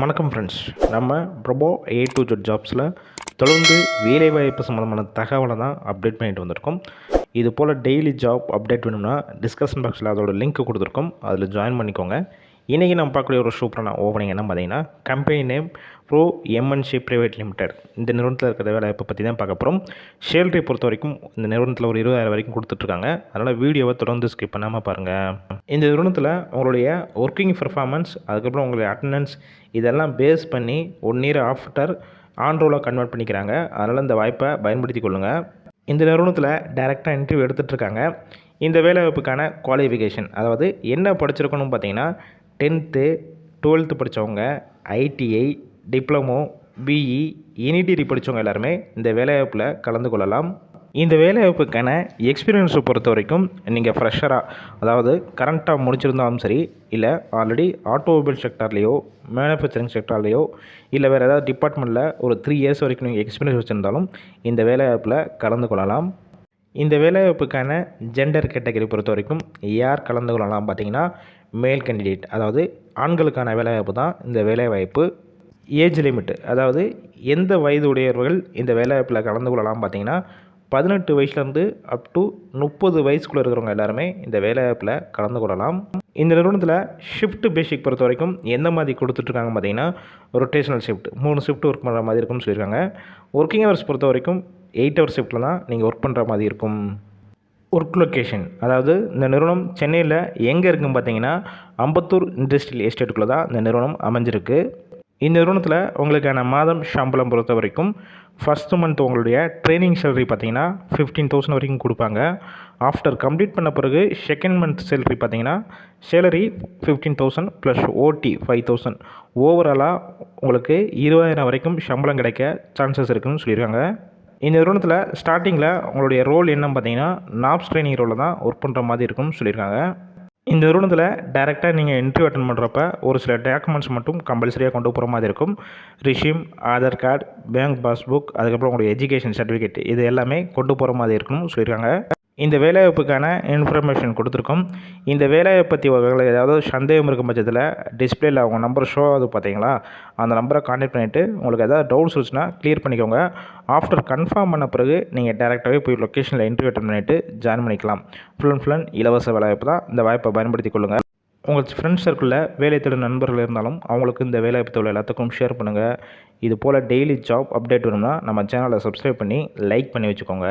வணக்கம் ஃப்ரெண்ட்ஸ் நம்ம Probo A to Z ஜாப்ஸில் தொடர்ந்து வேலைவாய்ப்பு சம்மந்தமான தகவலை தான் அப்டேட் பண்ணிட்டு வந்திருக்கோம். இது போல் டெய்லி ஜாப் அப்டேட் வேணும்னா டிஸ்கஷன் பாக்ஸில் அதோட லிங்க் கொடுத்துருக்கோம். அதில் ஜாயின் பண்ணிக்கோங்க. இன்றைக்கி நம்ம பார்க்கக்கூடிய ஒரு சூப்பரான ஓப்பனிங் என்ன பார்த்தீங்கன்னா company name bro MNC private limited இந்த நிறுவனத்தில் இருக்கிற வேலைவாய்ப்பை பற்றி தான் பார்க்க போகிறோம் சேலரி பொறுத்த வரைக்கும் இந்த நிறுவனத்தில் ஒரு இருபதாயிரம் வரைக்கும் கொடுத்துட்ருக்காங்க. அதனால் வீடியோவை தொடர்ந்து ஸ்கிப் பண்ணாமல் பாருங்கள் இந்த நிறுவனத்தில் உங்களுடைய ஒர்க்கிங் பெர்ஃபார்மன்ஸ் அதுக்கப்புறம் உங்களுடைய அட்டண்டன்ஸ் இதெல்லாம் பேஸ் பண்ணி one year after on convert பண்ணிக்கிறாங்க. அதனால் இந்த வாய்ப்பை பயன்படுத்தி கொள்ளுங்கள் இந்த நிறுவனத்தில் டைரெக்டாக இன்டர்வியூ எடுத்துகிட்ருக்காங்க இந்த வேலைவாய்ப்புக்கான குவாலிஃபிகேஷன் அதாவது என்ன படிச்சிருக்கணும்னு பார்த்தீங்கன்னா டென்த்து டுவெல்த்து படித்தவங்க ITI diploma BE any degree படித்தவங்க எல்லாருமே இந்த வேலைவாய்ப்பில் கலந்து கொள்ளலாம். இந்த வேலைவாய்ப்புக்கான எக்ஸ்பீரியன்ஸை பொறுத்த வரைக்கும் நீங்கள் ஃப்ரெஷராக அதாவது கரண்ட்டாக முடிச்சிருந்தாலும் சரி இல்லை ஆல்ரெடி ஆட்டோமொபைல் செக்டார்லேயோ மேனுஃபேக்சரிங் செக்டார்லேயோ இல்லை வேறு ஏதாவது டிபார்ட்மெண்ட்டில் ஒரு த்ரீ இயர்ஸ் வரைக்கும் நீங்கள் எக்ஸ்பீரியன்ஸ் வச்சுருந்தாலும் இந்த வேலைவாய்ப்பில் கலந்து கொள்ளலாம். இந்த வேலைவாய்ப்புக்கான ஜெண்டர் கேட்டகரி பொறுத்த வரைக்கும் யார் கலந்து கொள்ளலாம் பார்த்தீங்கன்னா மேல் கேண்டிடேட் அதாவது ஆண்களுக்கான வேலைவாய்ப்பு தான் இந்த வேலைவாய்ப்பு. ஏஜ் லிமிட் அதாவது எந்த வயது உடையவர்கள் இந்த வேலைவாய்ப்பில் கலந்து கொள்ளலாம் பார்த்தீங்கன்னா பதினெட்டு வயசுலேருந்து அப் டு முப்பது வயசுக்குள்ளே இருக்கிறவங்க எல்லாருமே இந்த வேலைவாய்ப்பில் கலந்து கொள்ளலாம். இந்த நிறுவனத்தில் ஷிஃப்ட் பேசிக் பொறுத்த வரைக்கும் எந்த மாதிரி கொடுத்துட்ருக்காங்க பார்த்தீங்கன்னா ரொட்டேஷனல் ஷிஃப்ட் மூணு ஷிஃப்ட் ஒர்க் பண்ணுற மாதிரி இருக்கும்னு சொல்லியிருக்காங்க. ஒர்க்கிங் ஹவர்ஸ் பொறுத்த வரைக்கும் எயிட் ஹவர் ஷிஃப்ட்டில் தான் நீங்கள் ஒர்க் பண்ணுற மாதிரி இருக்கும். ஒர்க் லொக்கேஷன் அதாவது இந்த நிறுவனம் சென்னையில் எங்கே இருக்குன்னு பார்த்தீங்கன்னா அம்பத்தூர் இண்டஸ்ட்ரியல் எஸ்டேட்டுக்குள்ளே தான் இந்த நிறுவனம் அமைஞ்சிருக்கு. இந்த நிறுவனத்தில் உங்களுக்கான மாதம் சம்பளம் பொறுத்த வரைக்கும் ஃபஸ்ட்டு மந்த் உங்களுடைய ட்ரைனிங் சேலரி பார்த்தீங்கன்னா ஃபிஃப்டீன் தௌசண்ட் வரைக்கும் கொடுப்பாங்க. ஆஃப்டர் கம்ப்ளீட் பண்ண பிறகு செகண்ட் மந்த் சேலரி பார்த்தீங்கன்னா salary fifteen thousand plus OT five thousand ஓவராலாக உங்களுக்கு இருபதாயிரம் வரைக்கும் சம்பளம் கிடைக்க சான்சஸ் இருக்குன்னு சொல்லியிருக்காங்க. இந்த நிறுவனத்தில் ஸ்டார்டிங்கில் உங்களுடைய ரோல் என்னன்னு பார்த்தீங்கன்னா நாப்ஸ் ட்ரைனிங் ரோலில் தான் ஒர்க் பண்ணுற மாதிரி இருக்கும்னு சொல்லியிருக்காங்க. இந்த நிறுவனத்தில் டேரெக்டாக நீங்கள் இன்டர்வியூ அட்டன் பண்ணுறப்ப ஒரு சில டாக்குமெண்ட்ஸ் மட்டும் கம்பல்சரியாக கொண்டு போகிற மாதிரி இருக்கும். Resume Aadhaar card bank passbook அதுக்கப்புறம் உங்களுடைய எஜுகேஷன் சர்டிஃபிகேட் இது எல்லாமே கொண்டு போகிற மாதிரி இருக்கும்னு சொல்லியிருக்காங்க. இந்த வேலைவாய்ப்புக்கான இன்ஃபர்மேஷன் கொடுத்துருக்கோம். இந்த வேலைவாய்ப்பு பற்றி உங்களுக்கு ஏதாவது சந்தேகம் இருக்கும் பட்சத்தில் டிஸ்பிளேயில் அவங்க நம்பர் ஷோ ஆகுது பார்த்தீங்களா அந்த நம்பரை கான்டாக்ட் பண்ணிவிட்டு உங்களுக்கு ஏதாவது டவுட்ஸ் இருந்துச்சுன்னா கிளியர் பண்ணிக்கோங்க. ஆஃப்டர் கன்ஃபார்ம் பண்ண பிறகு நீங்கள் டேரெக்டாகவே போய் லொக்கேஷனில் இன்டர்வியூ அட்டன் பண்ணிவிட்டு ஜாயின் பண்ணிக்கலாம். ஃபுல் அண்ட் ஃபுல் அண்ட் இலவச வேலைவாய்ப்பு தான். இந்த வாய்ப்பை பயன்படுத்தி கொள்ளுங்கள் உங்கள் ஃப்ரெண்ட்ஸ் சர்க்கிளில் வேலை தேடும் நண்பர்கள் இருந்தாலும் அவங்களுக்கு இந்த வேலைவாய்ப்பு தொழில் எல்லாத்துக்கும் ஷேர் பண்ணுங்கள் இது போல் டெய்லி ஜாப் அப்டேட் வேணும்னா நம்ம சேனலை சப்ஸ்கிரைப் பண்ணி லைக் பண்ணி வச்சுக்கோங்க.